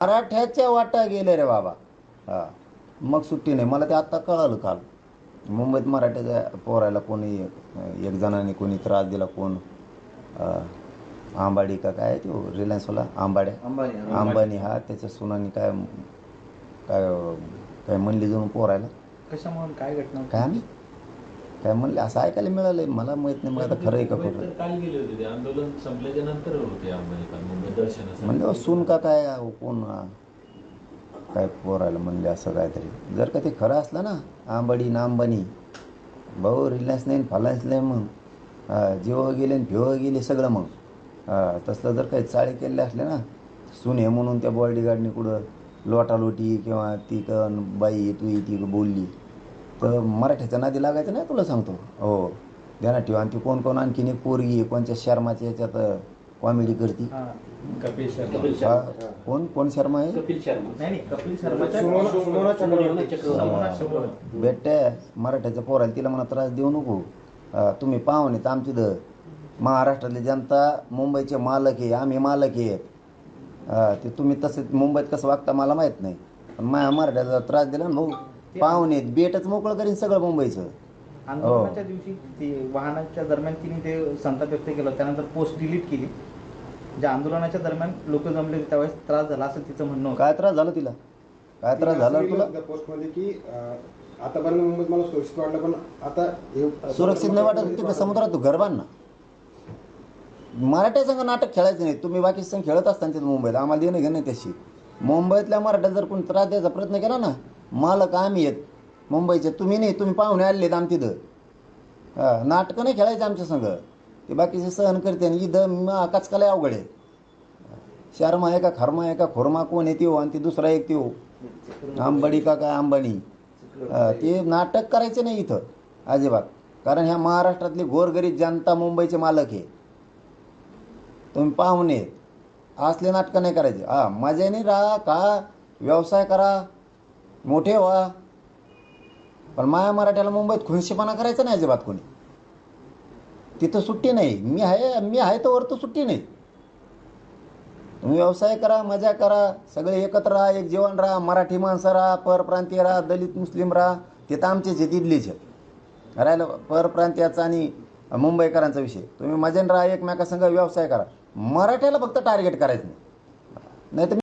मराठ्याच्या वाटा गेले रे बाबा. हा. मग सुट्टी नाही. मला ते आत्ता कळालं काल. मुंबईत मराठ्याच्या पोरायला कोणी एक जणांनी कोणी त्रास दिला कोण आंबाडी का काय तो रिलायन्सवाला आंबाड्या? अंबानी अंबानी हा. त्याच्या सुनानी काय काय काय म्हणली जाऊन पोरायला? कशामुळे? काय घटना काय काय म्हणले? असं ऐकायला मिळालंय. मला माहीत नाही. मग आता खरं आहे का खोटं? तर काल गेले होते. ते आंदोलन संपल्याच्या नंतर होते अंबानी काल मुंबई दर्शनासाठी. म्हणले "अहो, सून का काय? कोण काय पोरायला म्हणले असं काहीतरी. जर का ते खरं असलं ना आंबाडी ना अंबानी भाऊ रिलायन्स नाही फालायन्स नाही मग जिओ गेले आणि गेले सगळं मग. हा, तसलं जर काही चाळे केले असले ना सून हे म्हणून त्या बॉडीगार्डने कुठं लोटालोटी किंवा ती क बाई तू ती बोलली. तर मराठीच्या नादी लागायचं नाही तुला सांगतो. हो. ध्यानात ठेवा. आणि ती कोण कोण आणखीन एक पोरगी आहे, कोणच्या शर्माच्या याच्यात कॉमेडी करते? हा कपिल शर्मा. कपिल हा, शर्मा. कोण कोण शर्मा आहे? कपिल शर्मा. मराठ्याच्या पोराला तिला म्हणा त्रास देऊ नको. तुम्ही पाहुणे तर आमची द महाराष्ट्रातली जनता मुंबईचे मालक आहे आम्ही मालक आहेत अं, ते तुम्ही तसे मुंबईत कसं वागता मला माहीत नाही. पण माझ्या मराठ्याचा त्रास दिला ना भाऊ पाहुणे आहेत, बेटच मोकळं करीन सगळं मुंबईचं. आंदोलनाच्या दिवशी ती वाहनाच्या दरम्यान तिने ते संताप व्यक्त केलं. त्यानंतर पोस्ट डिलीट केली. ज्या आंदोलनाच्या दरम्यान लोक जमले होते त्यावेळेस त्रास झाला असं तिचं म्हणणं होतं. काय त्रास झाला तिला? काय त्रास झाला तुला? पोस्टमध्ये की अं, आतापर्यंत मुंबईत मला सुरक्षित वाटलं पण आता हे- सुरक्षित नाही वाटत तिकडे समुद्रात तू घर बांध ना. मराठ्या संघ नाटक खेळायचं नाही. तुम्ही बाकी संघ खेळत असताना तिथं मुंबईत आम्हाला देणं घेणं नाही त्याशी मुंबईतल्या मराठ्यात जर कोणी त्रास द्यायचा प्रयत्न केला ना मालक आम्ही आहेत. मुंबईचे तुम्ही नाही तुम्ही पाहुणे आलेत आम तिथं. हां नाटकं नाही खेळायचं आमच्या संघ. ते बाकीचे सहन करते आणि इथं मग आकाचकालाही अवघड आहे. शर्मा आहे का खर्मा आहे का खोरमा कोण आहे हो आणि ती दुसरा एक हो. आंबाडी का काय अंबानी ते नाटक करायचे नाही इथं अजिबात. कारण ह्या महाराष्ट्रातली गोरगरीब जनता मुंबईचे मालक आहे. तुम्ही पाहुणे आहेत. असले नाटकं नाही करायचे. हा मजेने राहा का व्यवसाय करा. मोठे व्हा. पण माया मराठ्याला मुंबईत खुनशीपणा करायचा नाही अजिबात कोणी. तिथं सुट्टी नाही. मी आहे मी आहे तर वर तर सुट्टी नाही. तुम्ही व्यवसाय करा मजा करा सगळे एकत्र राहा एक जेवण राहा मराठी माणसं राहा परप्रांतीय राहा दलित मुस्लिम राहा. तिथं आमचे जे आहेत आहेत राहिलं परप्रांतीयाचा आणि मुंबईकरांचा विषय. तुम्ही मजेन राहा एकमेकासंग व्यवसाय करा. मराठ्याला फक्त टार्गेट करायचं नाही. नाहीतर